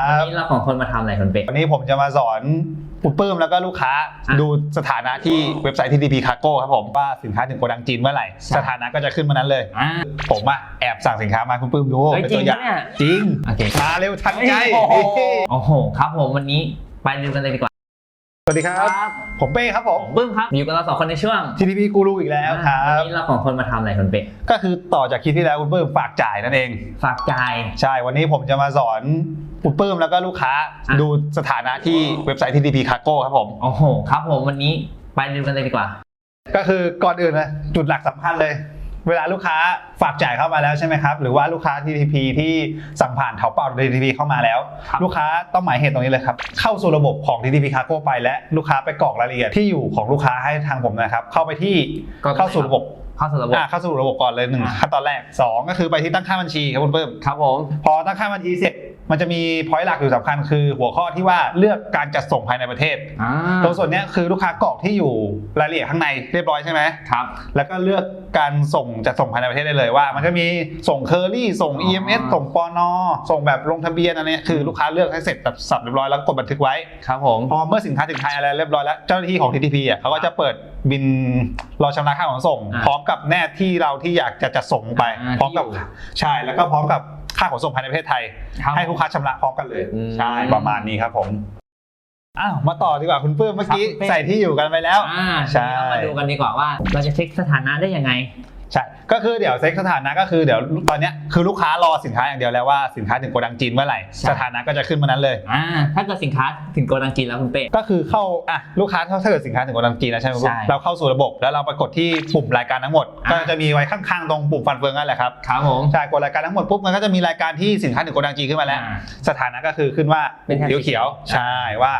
วันนี้เราของคนมาทำอะไรคุณเป็ดวันนี้ผมจะมาสอนคุณปื้มแล้วก็ลูกค้าอะดูสถานะที่เว็บไซต์ TDP Cargo ครับผมว่าสินค้าถึงโกดังจีนเมื่อไหร่ใช่สถานะก็จะขึ้นมานั้นเลย อ่า ผมอะแอบสั่งสินค้ามาคุณปื้มดูเฮ้ยเป็นจริตังวอย่างปะเนี่ย จริงโอเคมาเร็วทันใจโอ้โหโอ้โห ครับผมวันนี้ไปดูกันเลยดีกว่าสวัสดีครับ ผมเป้ครับผผมมบึ้มครับอยู่กับเราสองคนในช่วง TDP กูรูอีกแล้วครัวันบนี้เราของคนมาทำอะไรคุณเป็ดก็คือต่อจากคลิปที่แล้วคุณปื้มฝากจ่ายนั่นเอง ฝากจ่าย ใช่ วันนี้ผมจะมาสอน คุณปื้มแล้วก็ลูกค้าอะ ดูสถานะที่เว็บไซต์ TDP Cargo ครับผม โอ้โหครับผมวันนี้ไปดูกันเลยดีกว่า ก็คือก่อนอื่นนะจุดหลักสำคัญเลย เวลาลูกค้าฝากจ่ายเข้ามาแล้วใช่ไหมครับ หรือว่าลูกค้า TTP ที่สั่งผ่านเถาเป่า TTP เข้ามาแล้ว ครับ ลูกค้าต้องหมายเหตุตรงนี้เลยครับ เข้าสู่ระบบของ TTP Cargo ไปและลูกค้าไปกรอกรายละเอียดที่อยู่ของลูกค้าให้ทางผมนะครับ เข้าไปที่ก็ เข้าสู่ระบบ เข้าสู่ระบบอ่าเข้าสู่ระบบก่อนเลยหนึ่งอ่าขั้นตอนแรกสองก็คือไปที่ตั้งค่าบัญชีครับคุณเพิ่มครับผมพอตั้งค่าบัญชีเสร็จมันจะมีพอยต์หลักอยู่สำคัญคือหัวข้อที่ว่าเลือกการจัดส่งภายในประเทศอ่าตรงส่วนเนี้ยคือลูกค้ากรอกที่อยู่รายละเอียดข้างในเรียบร้อยใช่ไหมครับ แล้วก็เลือกการส่งจัดส่งภายในประเทศได้เลยว่า มันจะมีส่งเคอรี่ส่งอ๋อ EMS ส่งปอนอส่งแบบลงทะเบียนอันเนี้ยคือลูกค้าเลือกให้เสร็จแบบสับเรียบร้อยแล้วก็กดบันทึกไว้ครับผมพอเมื่อสินค้าถึงไทยอะไรเรียบร้อยแล้วเจ้าหน้าที่ของ TTP อะเขาก็จะเปิด บินรอชำระค่าขนส่ง อ่าพร้อมกับแนบที่เราที่อยากจะจัดส่งไป อ่าพร้อมกับที่อยู่ ใช่แล้วก็พร้อมกับค่าขนส่งภายในประเทศไทย ครับให้ลูกค้าชำระพร้อมกันเลยอืม ใช่ประมาณนี้ครับผมอ้าวมาต่อดีกว่าคุณเพิ่มเมื่อกี้ครับคุณเป้ใส่ที่อยู่กันไปแล้ว อ่าใช่ ทีนี้เรามาดูกันดีกว่าว่า เราจะเช็คสถานะได้ยังไง ใช่ ก็คือเดี๋ยวเซ็กสถานะก็คือเดี๋ยวตอนเนี้ยคือลูกค้ารอสินค้าอย่างเดียวแล้วว่าสินค้าถึงโกดังจีนเมื่อไหร่ใช่ สถานะก็จะขึ้นมานั้นเลย อ่าถ้าเกิดสินค้าถึงโกดังจีนแล้วคุณเป้ ก็คือเข้าอะลูกค้าถ้าเกิดสินค้าถึงโกดังจีนแล้วใช่ไหมใช่เราเข้าสู่ระบบแล้วเราไปกดที่ปุ่มรายการทั้งหมด อะก็จะมีไว้ข้างๆตรงปุ่มฟันเฟืองนั่นแหละครับครับผมใช่กดรายการทั้งหมดปุ๊บมันก็จะมีรายการที่สินค้าถึงโกดังจีนขึ้นมาแล้ว อ่า สถานะก็คือขึ้นว่าเป็นแท็กเขียวๆใช่ว่า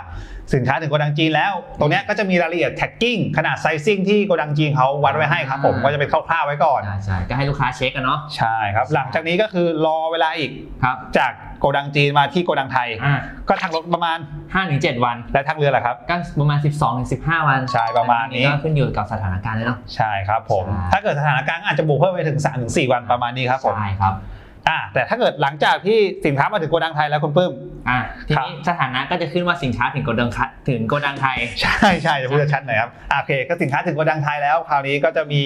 สินค้าถึงโกดังจีนแล้ว ตรงเนี้ยก็จะมีรายละเอียดแท็กกิ้งขนาดไซซิ่งที่โกดังจีนเขาวัดไว้ให้ครับผมก็จะเป็นคร่าวๆไว้ก่อนใช่ใช่ก็ให้ลูกค้าเช็คกันเนาะใช่ครับ หลังจากนี้ก็คือรอเวลาอีกครับจากโกดังจีนมาที่โกดังไทยอ่าก็ทางรถประมาณห้าถึงเจ็ดวัน และทางเรือแหละครับก็ประมาณ 12ถึง15 วันใช่ประมาณนี้ก็ขึ้นอยู่กับสถานการณ์เลยเนาะใช่ครับผมใช่ถ้าเกิดสถานการณ์อาจจะบวกเพิ่มไปถึง3ถึง4วันประมาณนี้ครับผมใช่ครับ อ่าแต่ถ้าเกิดหลังจากที่สินค้ามาถึงโกดังไทยแล้วคุณปื้ม อ่าทีครับนี้สถานะก็จะขึ้นว่าสินค้าถึงโกดังคะถึงโกดังไทย ใช่ใช่จะพูดชัดหน่อยครับอะโอเคก็สินค้าถึงโกดังไทยแล้ว คราวนี้ก็จะมี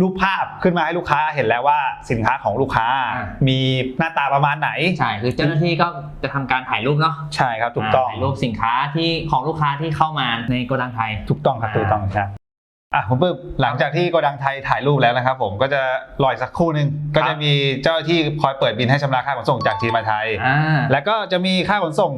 รูปภาพขึ้นมาให้ลูกค้าเห็นแล้วว่าสินค้าของลูกค้าอ่ามีหน้าตาประมาณไหนใช่คือเจ้าหน้าที่ก็จะทำการถ่ายรูปเนาะใช่ครับถูกต้องถ่ายรูปสินค้าที่ของลูกค้าที่เข้ามาในโกดังไทยถูกต้องครับอ่าถูกต้องครับ อะผมปึ๊บหลังจากที่โกดังไทยถ่ายรูปแล้วนะครับผมก็จะรออีกสักครู่หนึ่งก็จะมีเจ้าหน้าที่คอยเปิดบินให้ชำระค่าขนส่งจากจีนมาไทยอ่าแล้วก็จะมีค่าขนส่ง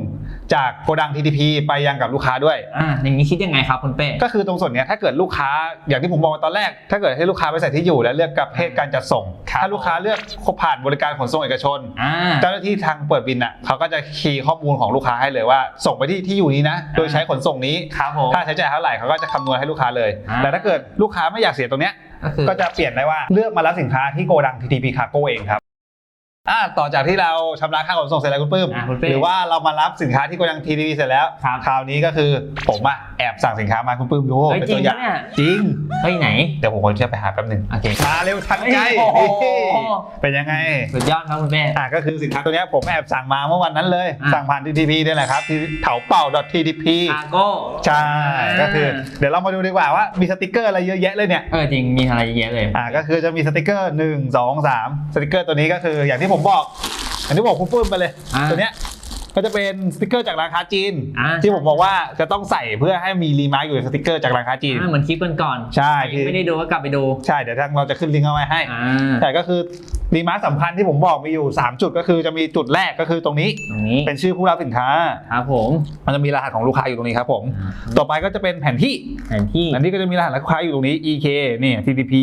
จากโกดัง TTP ไปยังกับลูกค้าด้วย อ่าอย่างนี้คิดยังไงครับคุณเป้ ก็คือตรงส่วนเนี้ยถ้าเกิดลูกค้าอย่างที่ผมบอกตอนแรก ถ้าเกิดให้ลูกค้าไปใส่ที่อยู่และเลือกประเภทการจัดส่ง ครับถ้าลูกค้าเลือกผ่านบริการขนส่งเอกชน อ่า เจ้าหน้าที่ทางเปิดบินอะเขาก็จะคีย์ข้อมูลของลูกค้าให้เลยว่าส่งไปที่ที่อยู่นี้นะ โดยใช้ขนส่งนี้ ครับผม ค่าใช้จ่ายเท่าไหร่เขาก็จะคำนวณให้ลูกค้าเลย อ่า แต่ถ้าเกิดลูกค้าไม่อยากเสียตรงเนี้ยก็คือก็จะเปลี่ยนได้ว่าเลือกมารับสินค้าที่โกดัง TTP Cargo เองครับ อ่าต่อจากที่เราชำระค่าขนส่งเสร็จแล้วคุณปื้ม อ่าคุณเป้หรือว่าเรามารับสินค้าที่โกดัง TTP เสร็จแล้ว ครับ คราวนี้ก็คือผมอะแอบสั่งสินค้ามาคุณปื้มดูเฮ้ยเป็นจริตังวอย่าปะงเนี่ยจริง เฮ้ยไหนเดี๋ยวผมขอเชื่อไปหาแป๊บหนึงโอเคมาเร็วทันใจโอ้โหเป็นยังไง สุดยอดครับคุณเป้อ่าก็คือสินค้าตัวเนี้ยผมแอบสั่งมาเมื่อวันนั้นเลย อ่าสั่งผ่าน TTP นี่แหละครับที่เถาเป่า .TTP คาโก้ใช่ก็คือ เดี๋ยวเรามาดูดีกว่าว่ามีสติกเกอร์อะไรเยอะแยะเลยเนี่ยเออจริงมีอะไรเยอะแยะเลย อ่าก็คือจะมีสติกเกอร์ 1 2 3 สติกเกอร์ตัวนี้ก็คืออย่างที่ผมบอกอย่างที่บอกคุณปุ้มไปเลย อ่าตัวเนี้ยก็จะเป็นสติกเกอร์จากร้านค้าจีน อ่า ที่ผมบอกว่าจะต้องใส่เพื่อให้มีรีมาร์กอยู่ในสติกเกอร์จากร้านค้าจีน อ่าเหมือนคลิปกันก่อนใช่ยังไม่ได้ดูก็กลับไปดูใช่เดี๋ยวทางเราจะขึ้นลิงก์เอาไว้ให้ อ่าแต่ก็คือรีมาร์กสำคัญที่ผมบอกมีอยู่ 3 จุดก็คือจะมีจุดแรกก็คือตรงนี้ตรงนี้เป็นชื่อผู้รับสินค้า ครับผมมันจะมีรหัสของลูกค้าอยู่ตรงนี้ครับผมอ่าต่อไปก็จะเป็นแผนที่ แผนที่ อันนี้ก็จะมีรหัสลูกค้าอยู่ตรงนี้ EK นี่ TTP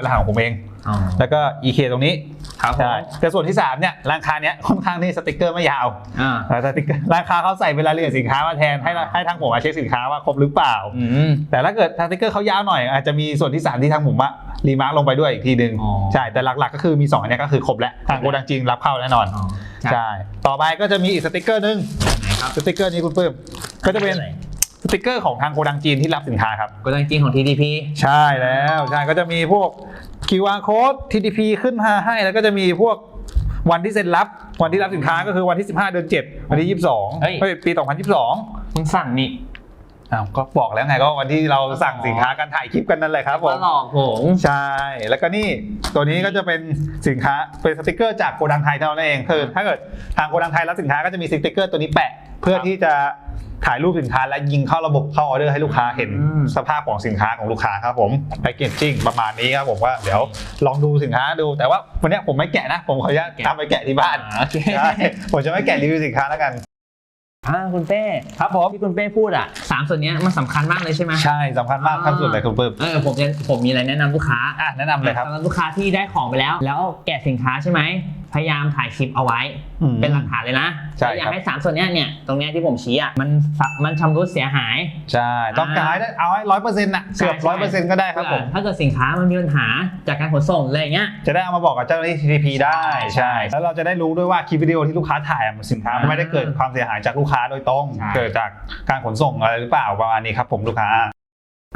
เป็นรหัสของผมเอง อ๋อ แล้วก็ EK ตรงนี้ครับผม ใช่แต่ส่วนที่ 3 เนี่ยร้านค้าเนี้ยค่อนข้างที่สติกเกอร์ไม่ยาวอ่าแต่สติกเกอร์ร้านค้าเขาใส่เป็นรายละเอียดสินค้ามาแทนให้ให้ทางผมมาเช็คสินค้าว่าครบหรือเปล่า อืม แต่ถ้าเกิดสติกเกอร์เขายาวหน่อยอาจจะมีส่วนที่ 3 ที่ทางผมอะรีมาร์กลงไปด้วยอีกทีหนึ่งอ๋อ ใช่แต่หลักๆ ก็คือมี2อันเนี้ยก็คือครบแล้วทางโกดังจริงรับเข้าแน่นอน อ๋อใช่ ต่อไปก็จะมีอีกสติกเกอร์หนึงไหนครับ สติกเกอร์นี้คุณปื้มก็จะเป็น สติกเกอร์ของทางโกดังจีนที่รับสินค้าครับโกดังจีนของ TDP ใช่แล้วใช่ก็จะมีพวก QR code TTP ขึ้นมาให้แล้วก็จะมีพวกวันที่เซ็นรับวันที่รับสินค้าก็คือวันที่ 15 เดือน7วันที่ 22เฮ้ยเฮ้ยปี 2022มึงสั่งนี่อ้าวก็บอกแล้วไงก็วันที่เราสั่งสินค้ากันถ่ายคลิปกันนั่นแหละครับผมก็หลอกผมใช่แล้วก็นี่ตัวนี้ก็จะเป็นสินค้าเป็นสติกเกอร์จากโกดังไทยเท่านั้นเองคือถ้าเกิดทางโกดังไทยรับสินค้าก็จะมีสติกเกอร์ตัวนี้แปะเพื่อที่จะ ถ่ายรูปสินค้าและยิงเข้าระบบเข้าออเดอร์ให้ลูกค้าเห็นสภาพของสินค้าของลูกค้าครับผมแพคเกจจิ้งประมาณนี้ครับผมว่าเดี๋ยวลองดูสินค้าดู แต่ว่าวันเนี้ยผมไม่แกะนะ ผมขออนุญาตทำไปแกะที่บ้านอ่โอเคใช่ผมจะไม่แกะรีวิวสินค้าแล้วกันอ่าคุณเป้ครับผมที่คุณเป้พูดอะสามส่วนเนี้ยมันสำคัญมากเลยใช่ไหมใช่สำคัญมากขั้นสุดเลยคุณเพิ่มเออผมจะผมมีอะไรแนะนำลูกค้าอะแนะนำเลยครับสำหรับลูกค้าที่ได้ของไปแล้ว แล้วแกะสินค้าใช่ไหม พยายามถ่ายคลิปเอาไว้อืมเป็นหลักฐานเลยนะใช่แล้วอยาครักบให้สามส่วนเนี้ยเนี่ยตรงเนี้ยที่ผมชี้อะมันสะมันชำรุดเสียหาย ใช่ต้องการให้ได้เอาให้ร้อยเปอร์เซ็นต์่ะเกือบใช่ร้อยเปอร์เซ็นต์ก็ได้ครับผมถ้าเกิดสินค้ามันมีปัญหาจากการขนส่งอะไรอย่างเงี้ยจะได้เอามาบอกกับเจ้าหน้าที่ TTP ได้ใช่ใช่ แล้วเราจะได้รู้ด้วยว่าคลิปวิดีโอที่ลูกค้าถ่ายอะมันสินค้าอ่าไม่ได้เกิดความเสียหายจากลูกค้าโดยตรงใช่เกิดจากการขนส่งอะไรหรือเปล่าประมาณนี้ครับผมลูกค้า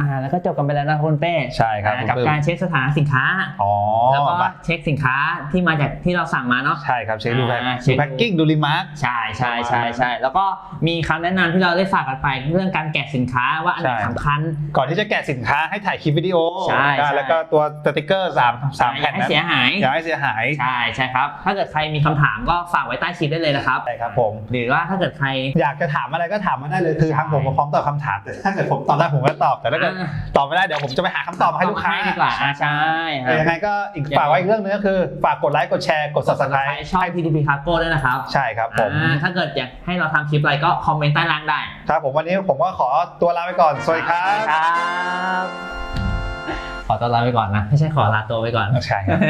อ่าแล้วก็จบกันไปแล้วนะคุณเป้ใช่ครับอ่ากับคุณเปิ้ล การเช็คสถานะสินค้า อ๋อแล้วก็มาเช็คสินค้าที่มาจากที่เราสั่งมาเนาะ ใช่ครับเช็คดูแพ็คอ่าเช็ดูคแพ็คกิ้งดูรีมาร์ค ใช่ใช่ใช่ใช่แล้วก็มีคำแนะนำที่เราได้ฝากกันไปเรื่องการแกะสินค้าว่าอันไหนใช่ สำคัญ ก่อนที่จะแกะสินค้าให้ถ่ายคลิปวิดีโอใช่ใช่ แล้วก็ตัวสติกเกอร์สามสามอย่แผ่นให้นั้นเสียหาย อย่าให้เสียหาย ใช่ใช่ครับ ถ้าเกิดใครมีคำถามก็ฝากไว้ใต้คลิปได้เลยนะครับใช่ครับผม หรือว่าถ้าเกิดใคร อยากจะถามอะไรก็ถามมาได้เลยคือทางผมก็พร้อมตอบคำถามแต่ถ้าเกิดผมตอบได้ผมก็ตอบแต่ถ้าเกิดอ่าตอบไม่ได้เดี๋ยวผมจะไปหาคำตอบมาให้ลูกค้าดีกว่าอ่าใช่ครัแต่ยังไงบก็อีกฝากไว้อีกเรื่องนึงก็คือ ฝากกดไลค์กดแชร์กดใคร subscribe ชอบ PTP Cargo ด้วยนะครับใช่ครับผมอ่าถ้าเกิดอยากให้เราทำคลิปอะไรก็คอมเมนต์ใต้ล่างได้ครับผมวันนี้ผมก็ขอตัวลาไปก่อนสวัสดีครับครับขอตัวลาไปก่อนนะ ไม่ใช่ขอลาตัวไปก่อน ใช่ครับ